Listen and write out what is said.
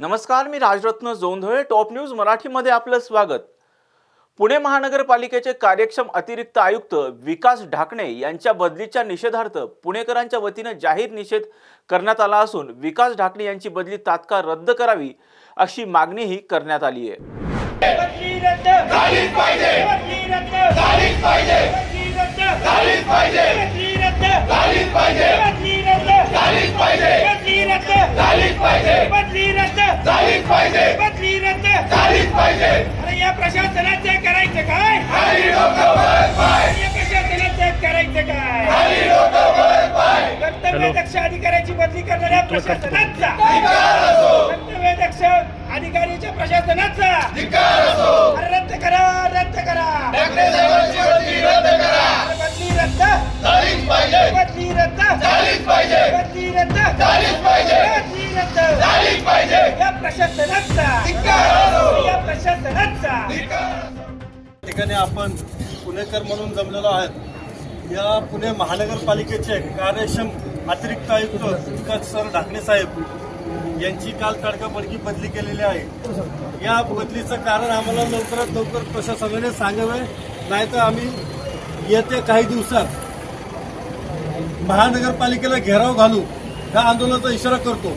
नमस्कार मी Rajratna Jondhale top news मराठीमध्ये आपलं स्वागत. पुणे महानगरपालिकेचे कार्यक्षम अतिरिक्त आयुक्त विकास ढाकणे यांच्या बदलीच्या निषेधार्थ पुणेकरांच्या वतीनं जाहीर निषेध करण्यात आला असून विकास ढाकणे यांची बदली तात्काळ रद्द करावी अशी मागणीही करण्यात आली आहे. पाहिजे. बदली रद्द झालीच पाहिजे. अरे या प्रशासनाचे करायचं काय? या प्रशासनाचे करायचं काय? कर्तव्य दक्ष अधिकाऱ्याची बदली करणाऱ्या प्रशासनाचा कर्तव्य दक्ष अधिकाऱ्याच्या प्रशासनाचा अरे रद्द करा रद्द करा. बदली रद्द बदली रद्द. बदली रद्द. बदली रद्द या प्रशासनाचा या प्रशासनाचा ठिकाणी आपण पुणेकर म्हणून जमलेलो आहोत. या पुणे महानगरपालिकेचे कार्यक्षम अतिरिक्त आयुक्त विकास सर ढाकणे साहेब यांची काल तडकाबडकी बदली केलेली आहे. या बदलीचं कारण आम्हाला लवकरात लवकर प्रशासनाने सांगावे नाहीतर आम्ही येत्या काही दिवसात महानगरपालिकेला घेराव घालू. ह्या आंदोलनाचा इशारा करतो.